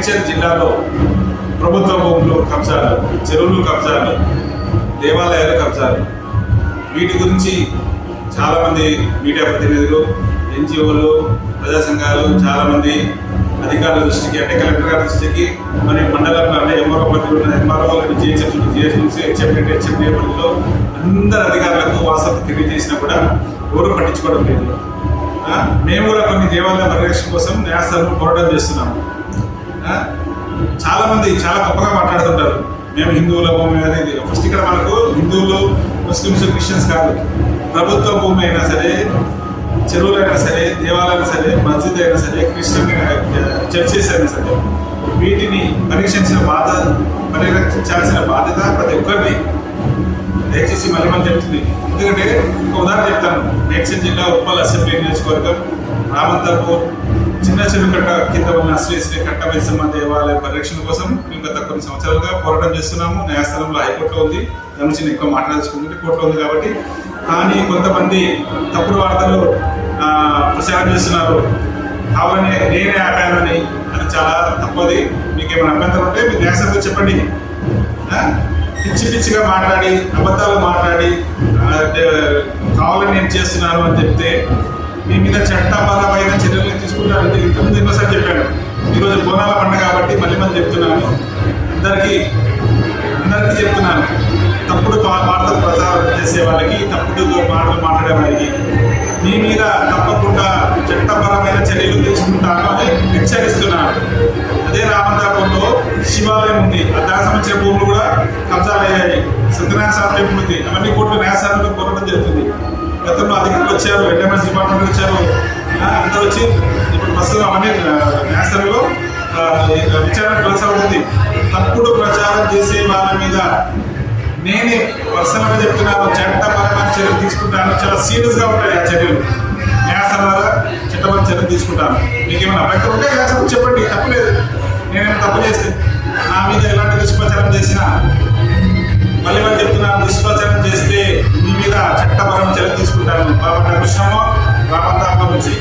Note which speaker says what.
Speaker 1: మేడ్చల్ జిల్లాలో ప్రభుత్వ భూములు కబ్జాలు చెరువులు కబ్జాలు దేవాలయాలు కబ్జాలు. వీటి గురించి చాలామంది మీడియా ప్రతినిధులు ఎన్జిఓలు ప్రజా సంఘాలు చాలామంది అధికారుల దృష్టికి అంటే కలెక్టర్ గారి దృష్టికి మరి మండలంలో అంటే ఎంఆర్ఓ పరిధిలో MRO GHF GHMC HMD HMD పరిధిలో అందరు అధికారులకు వాసత తెలియజేసినా కూడా ఎవరు పట్టించుకోవడం లేదు. మేము కూడా కొన్ని దేవాలయ పరిరక్షణ కోసం న్యాయస్థానం పోరాటం చేస్తున్నాము. చాలా మంది చాలా గొప్పగా మాట్లాడుతుంటారు. మేము హిందువుల భూమి అనేది ఫస్ట్ ఇక్కడ మనకు హిందువులు ముస్లిమ్స్ క్రిస్టియన్స్ కాదు. ప్రభుత్వ భూమి అయినా సరే చెరువులైనా సరే దేవాలైనా సరే మస్జిద్ అయినా సరే క్రిస్టియన్ చర్చెస్ అయినా సరే వీటిని పరీక్షించిన బాధ పరిరక్షించాల్సిన బాధ్యత ప్రతి ఒక్కరిని దయచేసి మళ్ళీ మళ్ళీ చెప్తుంది. ఎందుకంటే ఒక ఉదాహరణ చెప్తాను. మేడ్చల్ జిల్లా ఉప్పల్ అసెంబ్లీ నియోజకవర్గం రామంతాపూర్ చిన్న చెరుకట్ట కింద ఉన్న శ్రీ శ్రీ కట్ట మైసమ్మ దేవాలయ పరిరక్షణ కోసం మేము గత కొన్ని సంవత్సరాలుగా పోరాటం చేస్తున్నాము. న్యాయస్థానంలో హైకోర్టులో ఉంది. దాని నుంచి ఎక్కువ మాట్లాడాల్సుకుంటే కోర్టులో ఉంది కాబట్టి. కానీ కొంతమంది తప్పుడు వార్తలు ప్రచారం చేస్తున్నారు. కావాలని నేనే ఆపానని. అది చాలా తప్పది. మీకు ఏమైనా అభ్యంతరం ఉంటే మీ న్యాయస్థానంలో చెప్పండి. పిచ్చి పిచ్చిగా మాట్లాడి అబద్ధాలు మాట్లాడి కావాలని నేను చేస్తున్నాను అని చెప్తే మీ మీద చట్టపరమైన చర్యలు తీసుకుంటారంటే ఇంతకుముందు ఎన్నోసార్లు చెప్పాను. ఈరోజు బోనాల పండుగ కాబట్టి మళ్ళీ మళ్ళీ చెప్తున్నాను. అందరికీ అందరికీ చెప్తున్నాను. తప్పుడు వార్తలు ప్రచారం చేసే వాళ్ళకి తప్పుడు మాటలు మాట్లాడే వారికి మీ మీద తప్పకుండా చట్టపరమైన చర్యలు తీసుకుంటాను అని హెచ్చరిస్తున్నాను. అదే రామదాపంలో శివాలయం ఉంది. ఆ దానికి సంబంధించిన భూములు కూడా కబ్జాలు అయ్యాయి. సత్యనారాయణ స్వామి ఉంది. అవన్నీ కోర్టు న్యాయస్థానంలో కోరడం జరుగుతుంది. గతంలో అధికారులు వచ్చారు ఎండమెంట్స్ డిపార్ట్మెంట్ వచ్చారు. అంత అందరూ వచ్చి ఇప్పుడు ప్రస్తుతం అవన్నీ ఆ, న్యాయస్థానంలో విచారణ కొనసాగుతుంది. తప్పుడు ప్రచారం చేసే వాళ్ళ మీద నేనే పర్సనల్గా చెప్తున్నాను. చట్టపరమైన చర్యలు తీసుకుంటాను. చాలా సీరియస్గా ఉంటాయి ఆ చర్యలు. న్యాయస్థానం ద్వారా చట్టపరమైన చర్యలు తీసుకుంటాను. మీకు ఏమైనా అభ్యంతరం ఉంటే న్యాయస్థానం చెప్పండి. తప్పలేదు నేనేమైనా తప్పు చేస్తే నా మీద ఎలాంటి దుష్ప్రచారం చేసినా మళ్ళీ వాళ్ళు చెప్తున్నాను దుష్ప్రచారం చేస్తే మీ మీద చట్టపరం చర్య తీసుకుంటాను బాబా కృష్ణమో రామంతాపం నుంచి